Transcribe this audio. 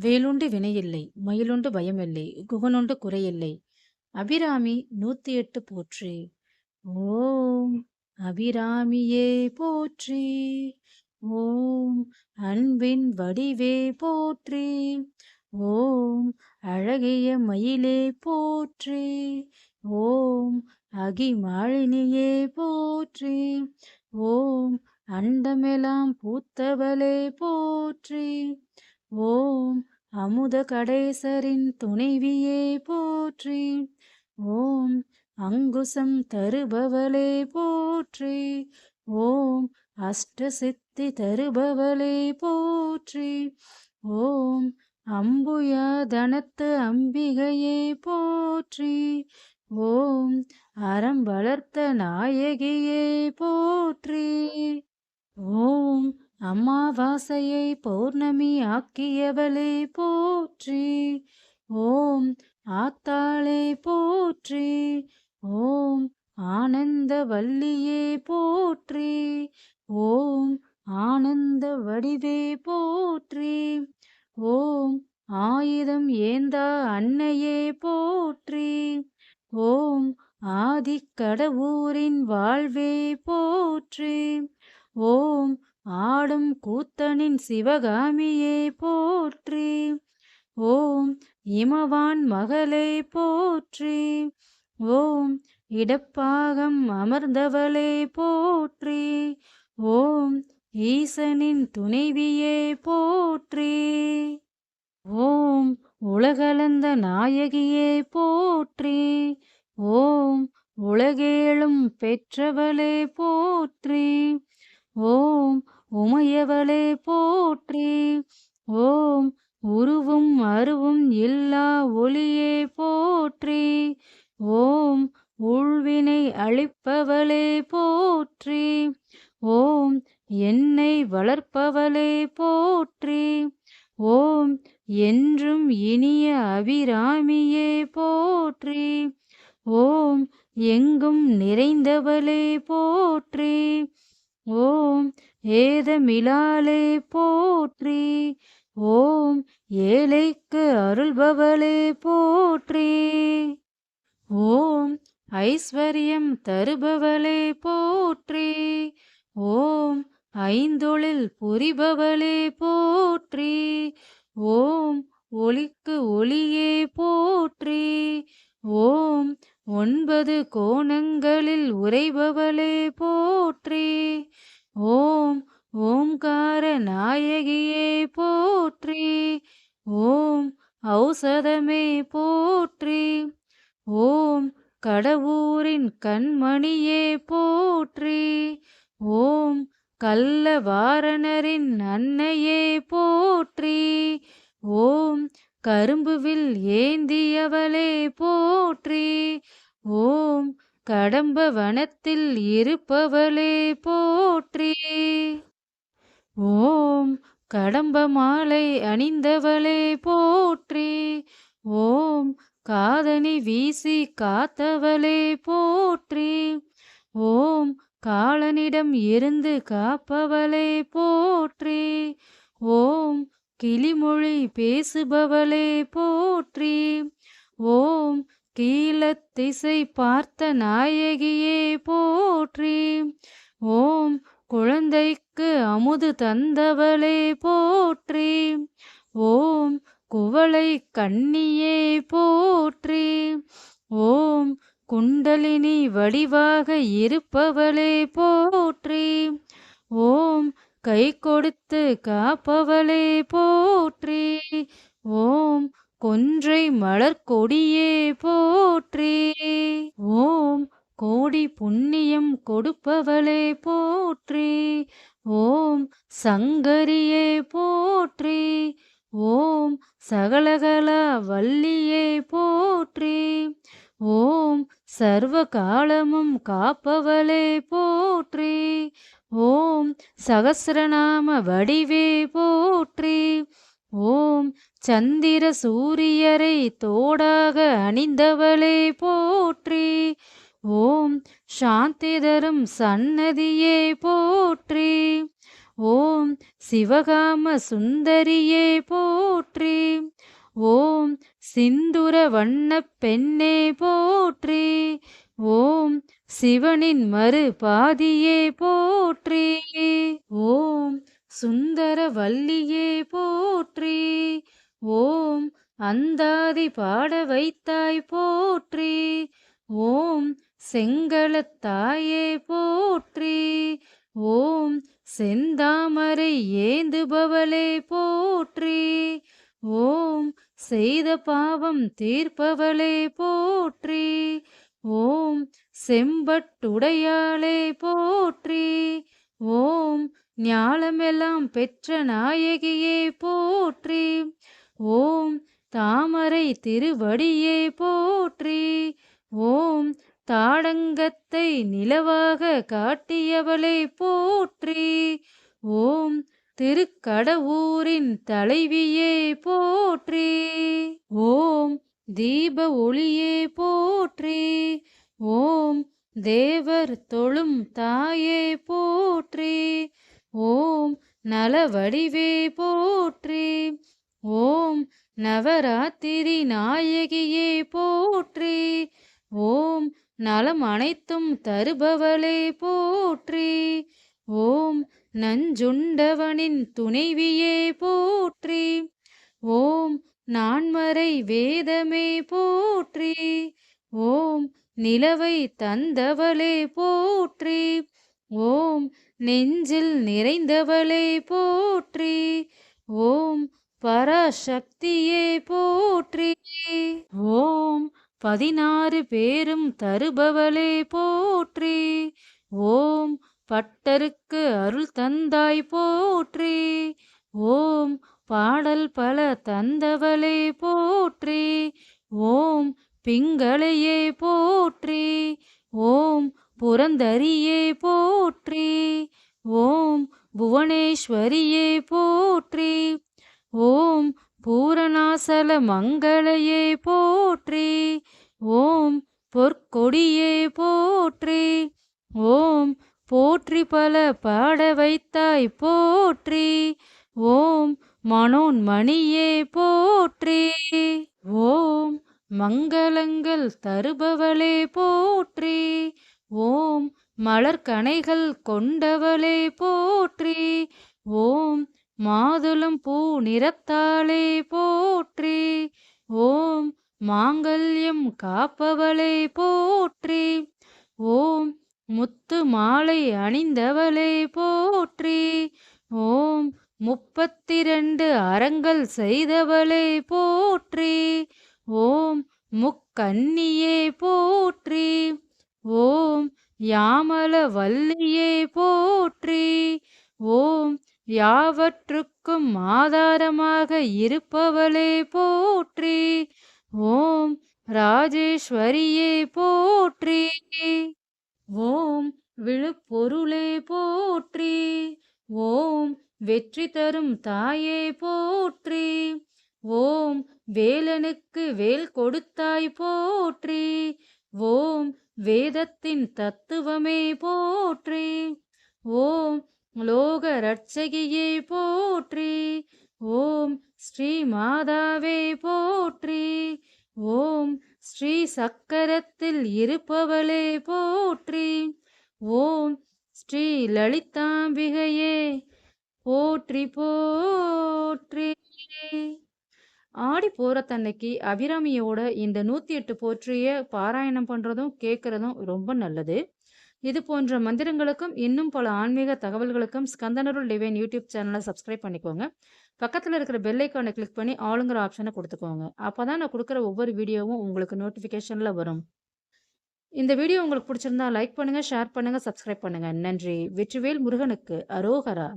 வேலுண்டு வினையில்லை மயிலுண்டு பயமில்லை குகனுண்டு குறையில்லை. அபிராமி நூத்தி எட்டு போற்றி. ஓம் அபிராமியே போற்றி. ஓம் அன்பின் வடிவே போற்றி. ஓம் அழகிய மயிலே போற்றி. ஓம் அகிமாழினியே போற்றி. ஓம் அண்டமெல்லாம் பூத்தவளே போற்றி. ஓம் அமுத கடேசரின் துணைவியே போற்றி. ஓம் அங்குசம் தருபவளே போற்றி. ஓம் அஷ்டசித்தி தருபவளே போற்றி. ஓம் அம்புயா தனத்து அம்பிகையே போற்றி. ஓம் அறம் வளர்த்த நாயகியே போற்றி. ஓம் அமாவாசையை பௌர்ணமி ஆக்கியவளே போற்றி. ஓம் ஆத்தாளே போற்றி. ஓம் ஆனந்த வள்ளியே போற்றி. ஓம் ஆனந்த வடிவே போற்றி. ஓம் ஆயுதம் ஏந்தா அன்னையே போற்றி. ஓம் ஆதிக்கடவூரின் வாழ்வே போற்றி. ஓம் ஆடும் கூத்தனின் சிவகாமியே போற்றி. ஓம் இமவான் மகளை போற்றி. ஓம் இடப்பாகம் அமர்ந்தவளே போற்றி. ஓம் ஈசனின் துணைவியே போற்றி. ஓம் உலகளந்த நாயகியே போற்றி. ஓம் உலகேழும் பெற்றவளே போற்றி. ஓம் உமையவளே போற்றி. ஓம் உருவும் அருவும் இல்லா ஒளியே போற்றி. ஓம் உள்வினை அழிப்பவளே போற்றி. ஓம் என்னை வளர்ப்பவளே போற்றி. ஓம் என்றும் இனிய அபிராமியே போற்றி. ஓம் எங்கும் நிறைந்தவளே போற்றி. ஓம் ஏதமிலாலே போற்றி. ஓம் ஏழைக்கு அருள்பவளே போற்றி. ஓம் ஐஸ்வர்யம் தருபவளே போற்றி. ஓம் ஐந்தொழில் புரிபவளே போற்றி. ஓம் ஒளிக்கு ஒளியே போற்றி. ஓம் ஒன்பது கோணங்களில் உறைபவளே போற்றி. ஓம் ஓம்கார நாயகியே போற்றி. ஓம் ஔசதமே போற்றி. ஓம் கடவுரின் கண்மணியே போற்றி. ஓம் கள்ளவாரணரின் அன்னையே போற்றி. கரும்புவில் ஏந்தியவளே போற்றி. ஓம் கடம்ப வனத்தில் இருப்பவளே போற்றி. ஓம் கடம்ப மாலை அணிந்தவளே போற்றி. ஓம் காதணி வீசி காத்தவளே போற்றி. ஓம் காலனிடம் இருந்து காப்பவளே போற்றி. ஓம் கிளிமொழி பேசுபவளே போற்றி. ஓம் கீழத்திசை பார்த்த நாயகியே போற்றி. ஓம் குழந்தைக்கு அமுது தந்தவளே போற்றி. ஓம் குவளை கண்ணியே போற்றி. ஓம் குண்டலினி வடிவாக இருப்பவளே போற்றி. ஓம் கை கொடுத்து காப்பவளே போற்றி. ஓம் கொன்றை மலர் கொடியே போற்றி. ஓம் கோடி புண்ணியம் கொடுப்பவளே போற்றி. ஓம் சங்கரியே போற்றி. ஓம் சகலகல வள்ளியே போற்றி. ஓம் சர்வ காலமும் காப்பவளே போற்றி. ஓம் சகசிரநாம வடிவே போற்றி. ஓம் சந்திர சூரியரை தோடாக அணிந்தவளே போற்றி. ஓம் சாந்தி தரும் சன்னதியே போற்றி. ஓம் சிவகாம சுந்தரியே போற்றி. ஓம் சிந்துர வண்ண பெண்ணே போற்றி. ஓம் சிவனின் மறு பாதியே போற்றி. ஓம் சுந்தர வல்லியே போற்றி. ஓம் அந்தாதி பாட வைத்தாய் போற்றி. ஓம் செங்கலத்தாயே போற்றி. ஓம் செந்தாமரை ஏந்துபவளே போற்றி. ஓம் செய்த பாவம் தீர்ப்பவளே போற்றி. ஓம் செம்பட்டுடையாளே போற்றி. ஓம் ஞாலமெல்லாம் பெற்ற நாயகியே போற்றி. ஓம் தாமரை திருவடியே போற்றி. ஓம் தாடங்கத்தை நிலவாக காட்டியவளை போற்றி. ஓம் திருக்கடவூரின் தலைவியே போற்றி. ஓம் தீப ஒளியே போற்றி ஓம் தேவர் தொழும் தாயே போற்றி ஓம் நலவடிவே போற்றி ஓம் நவராத்திரி நாயகியே போற்றி ஓம் நலம் அனைத்தும் தருபவளே போற்றி ஓம் நஞ்சுண்டவனின் துணைவியே போற்றி. நான்மறை வேதமே போற்றி ஓம் நிலவை தந்தவளே போற்றி ஓம் நெஞ்சில் நிறைந்தவளே போற்றி ஓம் பராசக்தியே போற்றி ஓம் பதினாறு பேரும் தருபவளே போற்றி ஓம் பட்டருக்கு அருள் தந்தாய் போற்றி ஓம் பாடல் பல தந்தவளை போற்றி ஓம் பிங்களையே போற்றி ஓம் புரந்தரியே போற்றி ஓம் புவனேஸ்வரியே போற்றி ஓம் பூரணாசல மங்களையே போற்றி ஓம் பொற்கொடியே போற்றி ஓம் போற்றி பல பாட வைத்தாய் போற்றி ஓம் மனோன்மணியே போற்றி. ஓம் மங்களங்கள் தருபவளே போற்றி. ஓம் மலர்கனைகள் கொண்டவளே போற்றி. ஓம் மாதுளம் பூ நிறத்தாளே போற்றி. ஓம் மாங்கல்யம் காப்பவளே போற்றி. ஓம் முத்து மாலை அணிந்தவளே போற்றி. ஓம் முப்பத்திரண்டு அறங்கள் செய்தவளை போற்றி. ஓம் முக்கன்னியே போற்றி. ஓம் யாமல வல்லியே போற்றி. ஓம் யாவற்றுக்கும் ஆதாரமாக இருப்பவளே போற்றி. ஓம் ராஜேஸ்வரியே போற்றி. ஓம் விழுப்பொருளே போற்றி. ஓம் வெற்றி தரும் தாயே போற்றி. ஓம் வேலனுக்கு வேல் கொடுத்தாய் போற்றி. ஓம் வேதத்தின் தத்துவமே போற்றி. ஓம் லோக ரட்சகியே போற்றி. ஓம் ஸ்ரீ மாதாவே போற்றி. ஓம் ஸ்ரீ சக்கரத்தில் இருப்பவளே போற்றி. ஓம் ஸ்ரீ லலிதாம்பிகையே போற்றி போற்றி. ஆடி போகிறத்தன்னைக்கு அபிராமியோட இந்த நூற்றி எட்டு போற்றிய பாராயணம் பண்ணுறதும் கேட்குறதும் ரொம்ப நல்லது. இது போன்ற மந்திரங்களுக்கும் இன்னும் பல ஆன்மீக தகவல்களுக்கும் ஸ்கந்தனருள் டிவைன் யூடியூப் சேனலை சப்ஸ்கிரைப் பண்ணிக்கோங்க. பக்கத்தில் இருக்கிற பெல்லைக்கானை கிளிக் பண்ணி ஆளுங்கிற ஆப்ஷனை கொடுத்துக்கோங்க. அப்போ தான் நான் கொடுக்குற ஒவ்வொரு வீடியோவும் உங்களுக்கு நோட்டிஃபிகேஷனில் வரும். இந்த வீடியோ உங்களுக்கு பிடிச்சிருந்தா லைக் பண்ணுங்கள் ஷேர் பண்ணுங்கள் சப்ஸ்கிரைப் பண்ணுங்கள் நன்றி. வெற்றிவேல் முருகனுக்கு அரோகரா.